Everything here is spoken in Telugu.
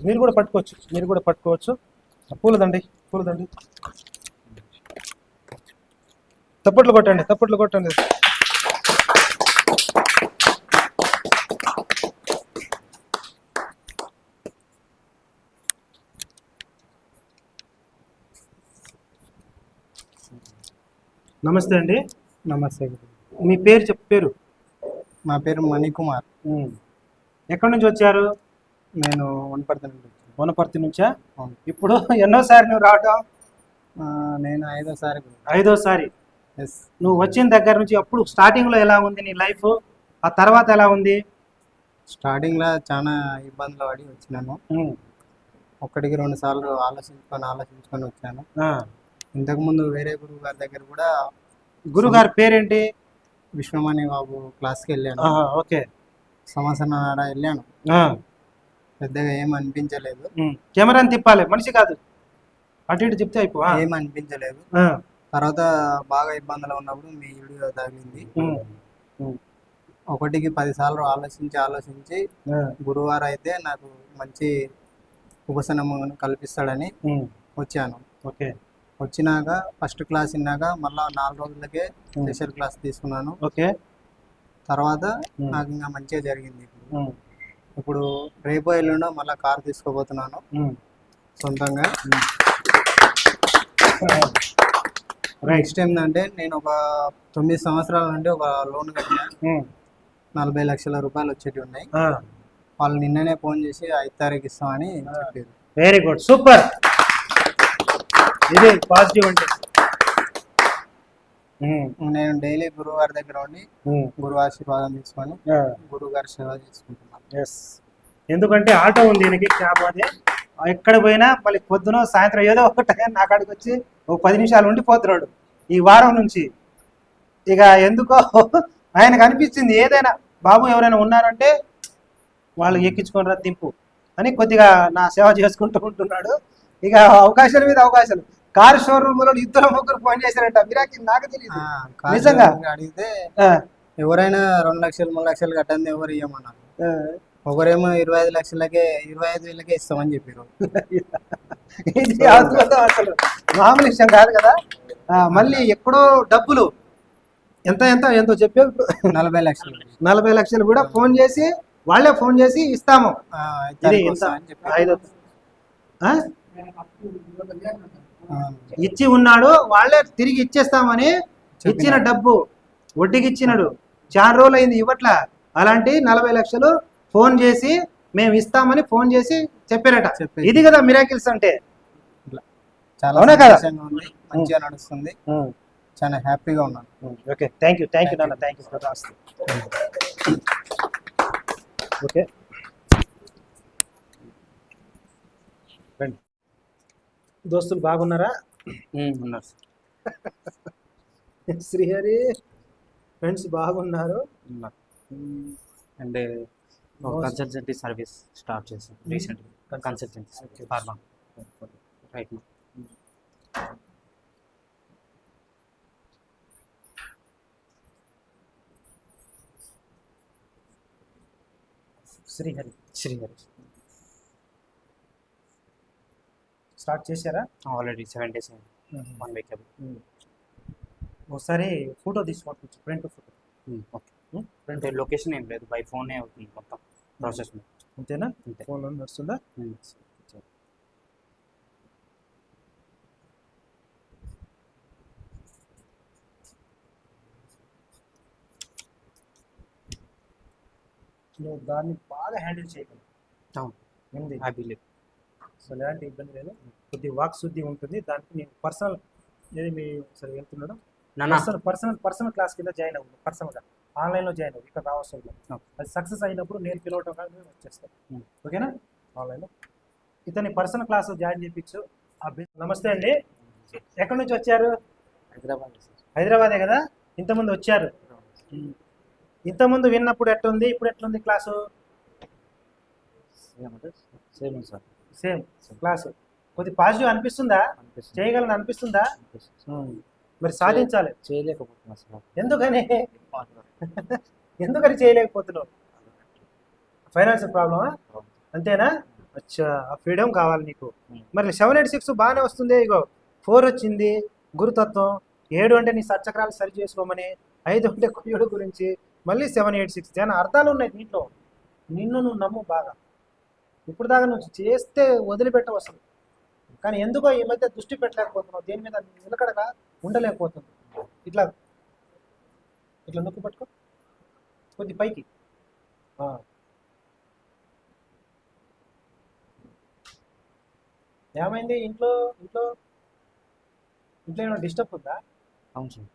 మీరు కూడా పట్టుకోవచ్చు మీరు కూడా పట్టుకోవచ్చు. పూలదండి పూలదండి. తప్పట్లు కొట్టండి తప్పట్లు కొట్టండి. నమస్తే అండి. నమస్తే. మీ పేరు చెప్పు పేరు. నా పేరు మణికుమార్. ఎక్కడి నుంచి వచ్చారు? నేను వనపర్తి నుండి. వనపర్తి నుంచా. ఇప్పుడు ఎన్నోసారి నువ్వు రావటం? నేను ఐదోసారి ఐదోసారి ఎస్ నువ్వు వచ్చిన దగ్గర నుంచి అప్పుడు స్టార్టింగ్లో ఎలా ఉంది నీ లైఫ్? ఆ తర్వాత ఎలా ఉంది? స్టార్టింగ్లో చాలా ఇబ్బందులు పడి వచ్చినాను. ఒక్కటికి రెండు సార్లు ఆలోచించుకొని ఆలోచించుకొని వచ్చాను. ఇంతకుముందు వేరే గురువు గారి దగ్గర కూడా గురుగారి పేరేంటి? విశ్వమణి బాబు క్లాస్కి వెళ్ళాను. ఓకే. సంవత్సరం ఆడ వెళ్ళాను. పెద్దగా ఏం అనిపించలేదు. కెమెరాని తిప్పాలి మనిషి కాదు అటు ఇటు చెప్తే అయిపో. ఏం అనిపించలేదు. తర్వాత బాగా ఇబ్బందులు ఉన్నప్పుడు మీ వీడియో తగిలింది. ఒకటికి పది సార్లు ఆలోచించి ఆలోచించి. గురువారం అయితే నాకు మంచి ఉపశమనం కల్పిస్తాడని. వచ్చాను ఓకే వచ్చినాక ఫస్ట్ క్లాస్ విన్నాక మళ్ళా నాలుగు రోజులకే స్పెషల్ క్లాస్ తీసుకున్నాను ఓకే తర్వాత. నాకు ఇంకా మంచిగా జరిగింది ఇప్పుడు రేపు ఎల్లుండో మళ్ళీ కార్ తీసుకోబోతున్నాను. సొంతంగా నెక్స్ట్ ఏంటంటే నేను ఒక తొమ్మిది సంవత్సరాల నుండి ఒక లోన్ కట్టిన. నలభై లక్షల రూపాయలు వచ్చేటి ఉన్నాయి. వాళ్ళు నిన్ననే ఫోన్ చేసి ఐదు తారీఖు ఇస్తామని చెప్పారు వెరీ గుడ్ సూపర్ ఇది పాజిటివ్ అంటే. నేను డైలీ గురువు గారి దగ్గర ఉండి. గురువు ఆశీర్వాదం తీసుకొని. గురువు గారి సేవ చేసుకుంటున్నాను ఎస్ ఎందుకంటే ఆటో ఉంది దీనికి క్యాబ్ అది. ఎక్కడ పోయినా మళ్ళీ పొద్దున సాయంత్రం ఏదో ఒక టైం నా కాడికి వచ్చి ఒక పది నిమిషాలు ఉండిపోతున్నాడు. ఈ వారం నుంచి. ఇక ఎందుకో ఆయనకు అనిపించింది ఏదైనా బాబు ఎవరైనా ఉన్నారంటే వాళ్ళు ఎక్కించుకొని రా దింపు అని కొద్దిగా నా సేవ చేసుకుంటూ ఉంటున్నాడు. ఇక అవకాశాల మీద అవకాశాలు. కారు షోరూమ్లో ఇద్దరు ముగ్గురు ఫోన్ చేశారంట. మిరాకి నాకు తెలియదు నిజంగా? అడిగితే ఎవరైనా రెండు లక్షలు మూడు లక్షలు కట్టండి ఎవరు ఇవ్వమన్నారు. ఒకరేమో ఇరవై ఐదు లక్షలకే ఇరవై ఐదు వేలకే ఇస్తామని చెప్పారు ఇది అసలు. మామూలు విషయం కాదు కదా. మళ్ళీ ఎక్కడో డబ్బులు. ఎంత ఎంత ఎంతో చెప్పే నలభై లక్షలు. నలభై లక్షలు కూడా ఫోన్ చేసి వాళ్ళే ఫోన్ చేసి ఇస్తాము. ఇచ్చి ఉన్నాడు వాళ్ళే తిరిగి ఇచ్చేస్తామని ఇచ్చిన డబ్బు. వడ్డీకి ఇచ్చినాడు. చాలా రోజులు అయింది ఇవ్వట్లా. అలాంటి నలభై లక్షలు ఫోన్ చేసి మేము ఇస్తామని ఫోన్ చేసి చెప్పారట. చెప్పారు. ఇది కదా మిరాకిల్స్ అంటే. చాలా అవునా కదా? మంచిగా నడుస్తుంది. చాలా హ్యాపీగా ఉన్నాను. Okay. Thank you thank you నాన్న. Thank you okay. రండి. దోస్తులు బాగున్నారా? ఉన్నారు. శ్రీహరి ఫ్రెండ్స్ బాగున్నారు. ఉన్నారు. అండ్ కన్సల్టెన్సీ సర్వీస్ స్టార్ట్ చేసాం రీసెంట్గా consultancy pharma right Srihari Srihari start చేశారా? Already seven days one week ఒకసారి ఫోటో తీసుకోవచ్చు ఫ్రంట్ ఫోటో ఓకే అంటే లొకేషన్ ఏం లేదు. బై ఫోనే అవుతుంది మొత్తం ప్రాసెస్. అంతేనా అంతే. ఫోన్లో నడుస్తుందా నువ్వు దాన్ని బాగా హ్యాండిల్ చేయగలవు ఉంది. ఐ బిలీవ్ అసలు ఎలాంటి ఇబ్బంది లేదు. కొద్ది వాక్ శుద్ధి ఉంటుంది. దానికి నేను పర్సనల్ ఏది మీ సరే వెళ్తున్నాడు నానా పర్సనల్ పర్సనల్ పర్సనల్ క్లాస్ కింద జాయిన్ అవ్వదు పర్సనల్గా ఆన్లైన్లో జాయిన్ అవ్వదు ఇక్కడ. అది సక్సెస్ అయినప్పుడు నేను పిలవటం కానీ వచ్చేస్తాను Hmm. ఓకేనా? ఆన్లైన్లో ఇతని పర్సనల్ క్లాస్ జాయిన్ చేయించు. నమస్తే అండి. ఎక్కడి నుంచి వచ్చారు? హైదరాబాద్ హైదరాబాదే కదా? ఇంతకుముందు వచ్చారు. ఇంతకుముందు విన్నప్పుడు ఎట్లుంది? ఇప్పుడు ఎట్లుంది class same sir. Same class కొద్ది పాజిటివ్ అనిపిస్తుందా? చేయగలను అనిపిస్తుందా. అనిపిస్తుంది. మరి సాధించాలి. చేయలేకపోతున్నా ఎందుకని? ఎందుకని చేయలేకపోతున్నావు? ఫైనాన్షియల్ ప్రాబ్లమా? అంతేనా? అచ్చా ఆ ఫ్రీడమ్ కావాలి నీకు. మరి సెవెన్ ఎయిట్ సిక్స్ బాగానే వస్తుంది. ఇగో ఫోర్ వచ్చింది. గురుతత్వం. ఏడు అంటే నీ సచ్చక్రాలు సరి చేసుకోమని ఐదు అంటే కుయుడు గురించి మళ్ళీ సెవెన్ ఎయిట్ సిక్స్. దాని అర్థాలు ఉన్నాయి దీంట్లో? నిన్ను నువ్వు నమ్ము బాగా. ఇప్పుడు దాకా నువ్వు చేస్తే వదిలిపెట్టవు అసలు. కానీ ఎందుకో ఈ మధ్య దృష్టి పెట్టలేకపోతున్నావు? దేని మీద నిలకడగా ఉండలేకపోతుంది ఇట్లా ఇట్లా నొక్కి పట్టుకో. కొద్ది పైకి. ఆ. ఏమైంది? ఇంట్లో ఇంట్లో ఇంట్లో ఏమైనా డిస్టర్బ్ ఉందా? అవును సార్.